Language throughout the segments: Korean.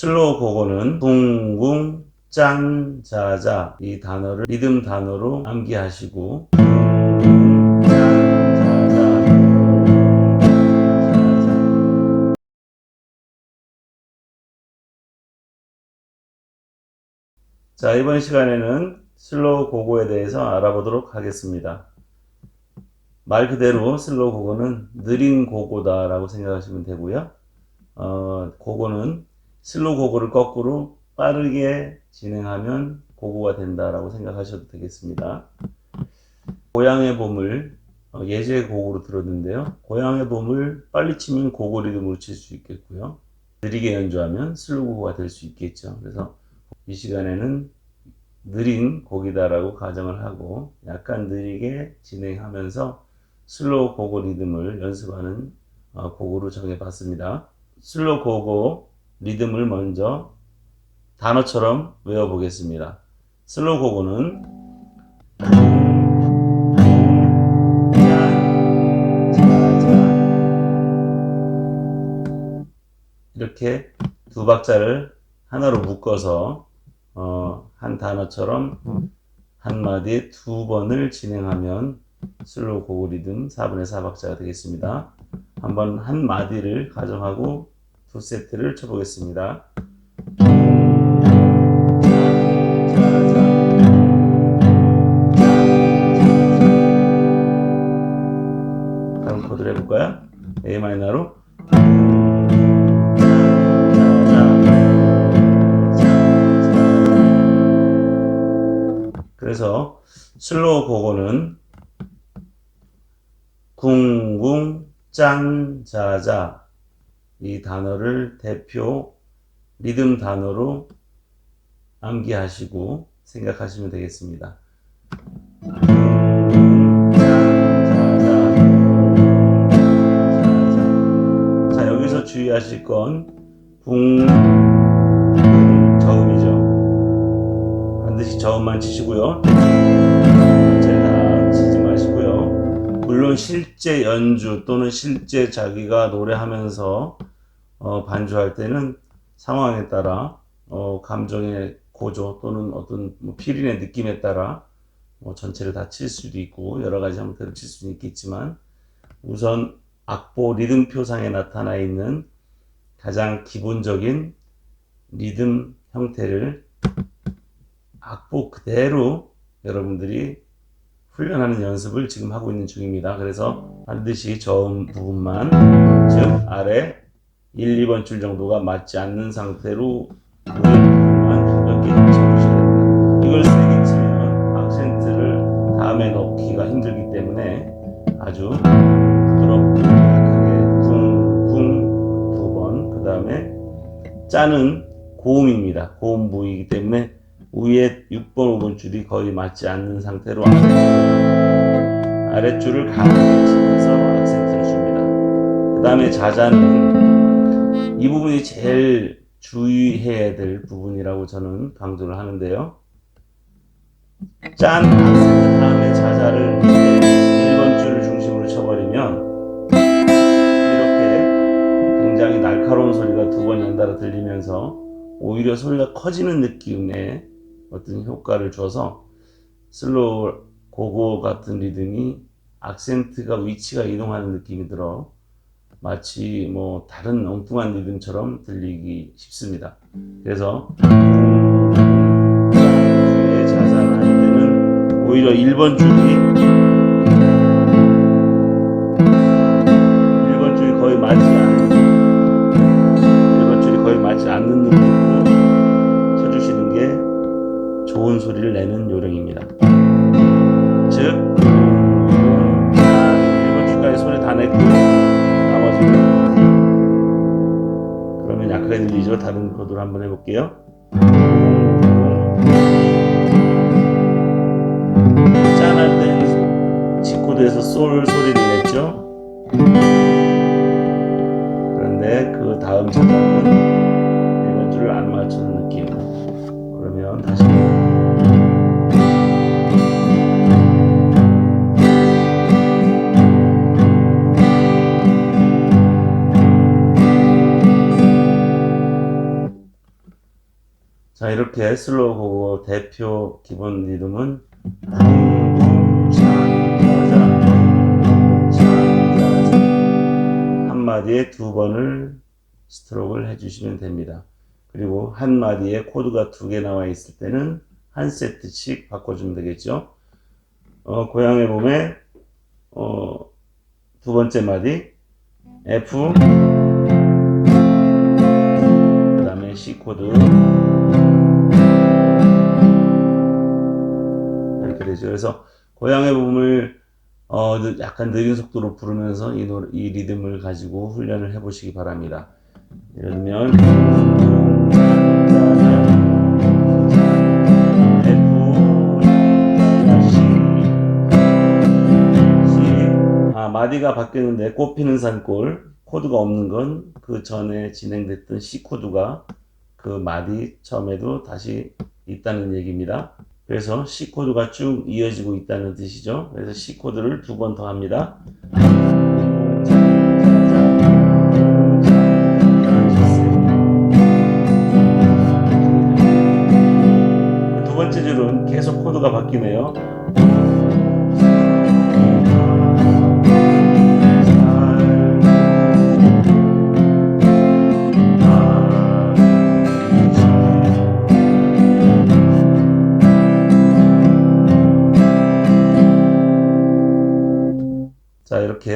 슬로우 고고는 붕붕 짠, 자자 이 단어를 리듬 단어로 암기하시고. 자, 이번 시간에는 슬로우 고고에 대해서 알아보도록 하겠습니다. 말 그대로 슬로우 고고는 느린 고고다 라고 생각하시면 되고요. 어, 고고는 슬로우 고고를 거꾸로 빠르게 진행하면 고고가 된다라고 생각하셔도 되겠습니다. 고향의 봄을 어, 예제 고고로 들었는데요. 고향의 봄을 빨리 치면 고고 리듬으로 칠 수 있겠고요. 느리게 연주하면 슬로우 고고가 될 수 있겠죠. 그래서 이 시간에는 느린 곡이다라고 가정을 하고 약간 느리게 진행하면서 슬로우 고고 리듬을 연습하는 어, 곡으로 정해봤습니다. 슬로우 고고 리듬을 먼저 단어처럼 외워보겠습니다. 슬로우 고고는 이렇게 두 박자를 하나로 묶어서 어, 한 단어처럼 한 마디에 두 번을 진행하면 슬로우 고고 리듬 4분의 4박자가 되겠습니다. 한번 한 마디를 가정하고 두 세트를 쳐보겠습니다. 다음 코드를 해볼까요? A 마이너로 그래서 슬로우 고고는 궁궁 짠 자자 이 단어를 대표 리듬 단어로 암기하시고 생각하시면 되겠습니다. 자, 여기서 주의하실 건 붕, 저음이죠. 반드시 저음만 치시고요. 물론 실제 연주 또는 실제 자기가 노래하면서 어, 반주할 때는 상황에 따라 어, 감정의 고조 또는 어떤 뭐 필인의 느낌에 따라 뭐 전체를 다 칠 수도 있고 여러 가지 형태로 칠 수도 있겠지만 우선 악보 리듬표상에 나타나 있는 가장 기본적인 리듬 형태를 악보 그대로 여러분들이 훈련하는 연습을 지금 하고 있는 중입니다. 그래서 반드시 저음 부분만 즉 아래 1, 2번 줄 정도가 맞지 않는 상태로 부분만 가볍게 쳐주셔야 됩니다. 이걸 세게 치면 악센트를 다음에 넣기가 힘들기 때문에 아주 부드럽고 약하게 쿵쿵 두 번, 그 다음에 짜는 고음입니다. 고음 부위이기 때문에 위에 6번, 5번 줄이 거의 맞지 않는 상태로 아래줄을, 아래줄을 가볍게 치면서 악센트를 줍니다. 그 다음에 자자는 이 부분이 제일 주의해야 될 부분이라고 저는 강조를 하는데요. 짠 다음에 자자를 1번 줄을 중심으로 쳐버리면 이렇게 굉장히 날카로운 소리가 두 번 연달아 들리면서 오히려 소리가 커지는 느낌의 어떤 효과를 줘서 슬로우 고고 같은 리듬이 악센트가 위치가 이동하는 느낌이 들어 마치 뭐 다른 엉뚱한 리듬처럼 들리기 쉽습니다. 그래서 자산할 때는 오히려 1번 줄이 들리죠? 다른 코드로 한번 해볼게요. 짠할 땐 G코드에서 솔 소리를 냈죠? 그런데 그 다음 차단은 1번 줄을 안 맞추는 느낌. 그러면 다시 고고 대표 기본 리듬은 한 마디에 두 번을 스트로크를 해주시면 됩니다. 그리고 한 마디에 코드가 두 개 나와 있을 때는 한 세트씩 바꿔주면 되겠죠. 어, 고양이 몸에 어, 두 번째 마디 F 그 다음에 C 코드 되죠. 그래서 고양이 몸을 어, 느- 약간 느린 속도로 부르면서 이, 노, 이 리듬을 가지고 훈련을 해보시기 바랍니다. 예를 들면 아 마디가 바뀌는데 꽃피는 산골 코드가 없는 건 그 전에 진행됐던 C 코드가 그 마디 처음에도 다시 있다는 얘기입니다. 그래서 C 코드가 쭉 이어지고 있다는 뜻이죠. 그래서 C 코드를 두 번 더 합니다. 두 번째 줄은 계속 코드가 바뀌네요.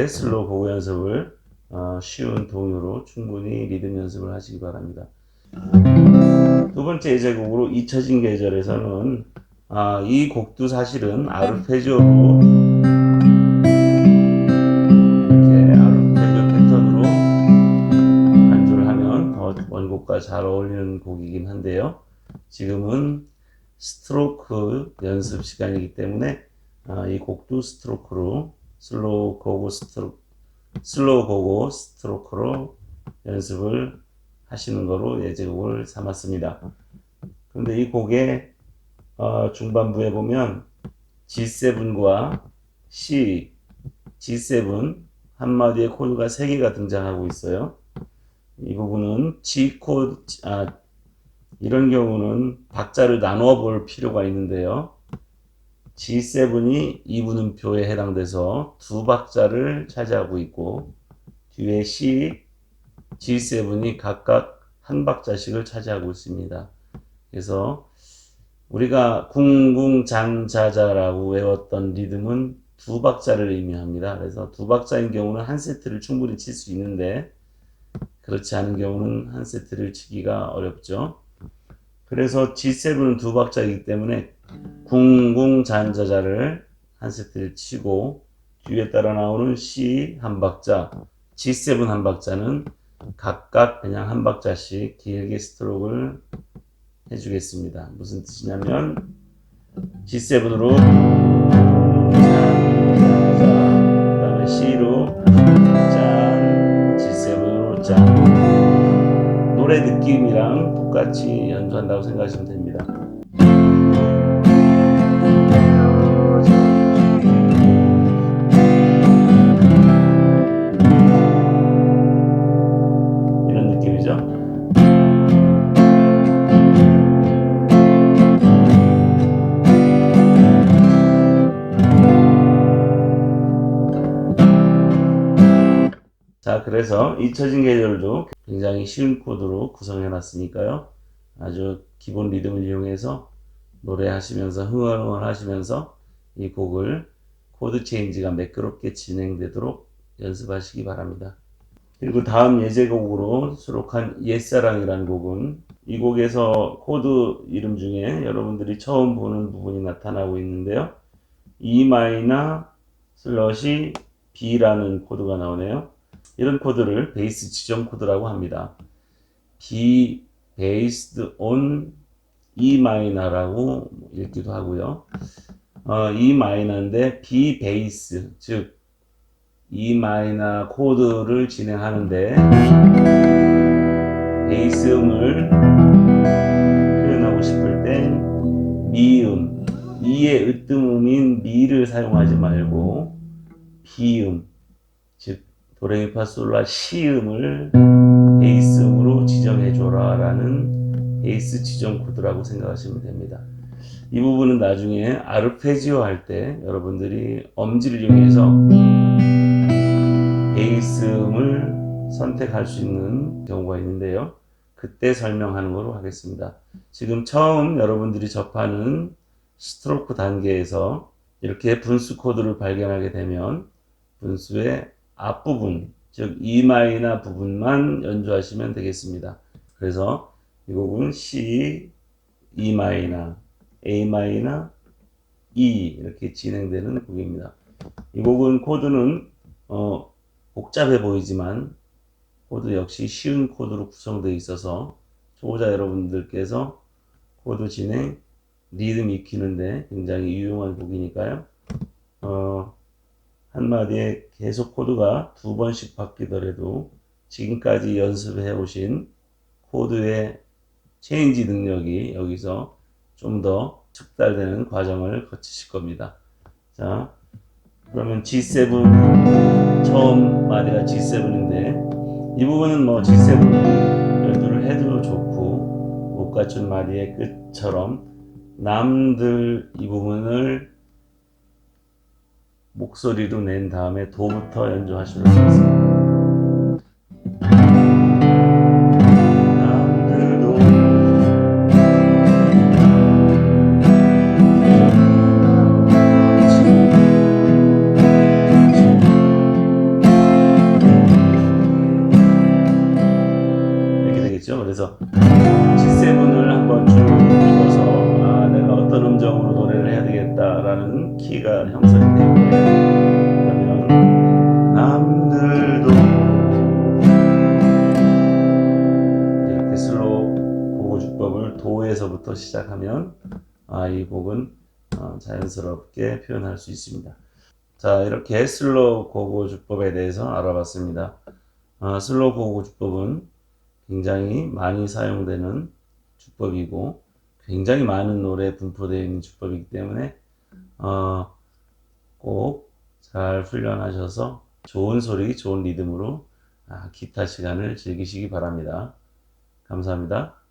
슬로우 보고 연습을 어, 쉬운 동요로 충분히 리듬 연습을 하시기 바랍니다. 두 번째 예제곡으로 잊혀진 계절에서는 아, 이 곡도 사실은 아르페지오로 이렇게 아르페지오 패턴으로 반주를 하면 더 원곡과 잘 어울리는 곡이긴 한데요. 지금은 스트로크 연습 시간이기 때문에 아, 이 곡도 스트로크로 슬로우 고고 스트로크 슬로우 고고 스트로크로 연습을 하시는 거로 예제곡을 삼았습니다. 그런데 이 곡의 어, 중반부에 보면 G7과 C, G7 한마디의 코드가 3개가 등장하고 있어요. 이 부분은 G 코드, 아, 이런 경우는 박자를 나누어 볼 필요가 있는데요. G7이 이분음표에 해당돼서 두 박자를 차지하고 있고, 뒤에 C, G7이 각각 한 박자씩을 차지하고 있습니다. 그래서 우리가 궁궁장자자라고 외웠던 리듬은 두 박자를 의미합니다. 그래서 두 박자인 경우는 한 세트를 충분히 칠 수 있는데 그렇지 않은 경우는 한 세트를 치기가 어렵죠. 그래서 G7은 두 박자이기 때문에 궁궁잔자자를 한 세트를 치고 뒤에 따라 나오는 C 한 박자, G7 한 박자는 각각 그냥 한 박자씩 길게 스트로크를 해주겠습니다. 무슨 뜻이냐면 G7으로 그 다음에 C로 짠, G7으로 짠 노래 느낌이랑 똑같이 연주한다고 생각하시면 됩니다. 자, 그래서 잊혀진 계절도 굉장히 쉬운 코드로 구성해 놨으니까요. 아주 기본 리듬을 이용해서 노래하시면서 흥얼흥얼 하시면서 이 곡을 코드 체인지가 매끄럽게 진행되도록 연습하시기 바랍니다. 그리고 다음 예제곡으로 수록한 옛사랑이라는 곡은 이 곡에서 코드 이름 중에 여러분들이 처음 보는 부분이 나타나고 있는데요. E 마이너 슬러시 B라는 코드가 나오네요. 이런 코드를 베이스 지정 코드라고 합니다. B based on E 마이너라고 읽기도 하고요. 어, E 마이너인데 B 베이스 즉 E 마이너 코드를 진행하는데 베이스 음을 표현하고 싶을 땐 미음 이의 으뜸음인 미를 사용하지 말고 비음 즉 도레미파솔라 시음을 베이스음으로 지정해 줘라 라는 베이스 지정 코드라고 생각하시면 됩니다. 이 부분은 나중에 아르페지오 할 때 여러분들이 엄지를 이용해서 베이스음을 선택할 수 있는 경우가 있는데요. 그때 설명하는 거로 하겠습니다. 지금 처음 여러분들이 접하는 스트로크 단계에서 이렇게 분수 코드를 발견하게 되면 분수의 앞부분, 즉 E마이너 부분만 연주하시면 되겠습니다. 그래서 이 곡은 C, E마이너, A마이너, E 이렇게 진행되는 곡입니다. 이 곡은 코드는 어, 복잡해 보이지만 코드 역시 쉬운 코드로 구성되어 있어서 초보자 여러분들께서 코드 진행, 리듬 익히는데 굉장히 유용한 곡이니까요. 어, 한마디에 계속 코드가 두 번씩 바뀌더라도 지금까지 연습해 오신 코드의 체인지 능력이 여기서 좀더 촉달되는 과정을 거치실 겁니다. 자, 그러면 G7 처음 마디가 G7인데 이 부분은 뭐 G7 연주를 해도 좋고 못 갖춘 마디의 끝처럼 남들 이 부분을 목소리로 낸 다음에 도부터 연주하시면 되겠죠. 그래서 G7을 한번 쭉 읽어서 아 내가 어떤 음정으로 되겠다라는 키가 형성이 되고 그러면 남들도 이렇게 슬로우 고고주법을 도에서부터 시작하면 아 이 곡은 어, 자연스럽게 표현할 수 있습니다. 자 이렇게 슬로우 고고 주법에 대해서 알아봤습니다. 어, 슬로우 고고 주법은 굉장히 많이 사용되는 주법이고 굉장히 많은 노래에 분포되어 있는 주법이기 때문에 어, 꼭 잘 훈련하셔서 좋은 소리, 좋은 리듬으로 아, 기타 시간을 즐기시기 바랍니다. 감사합니다.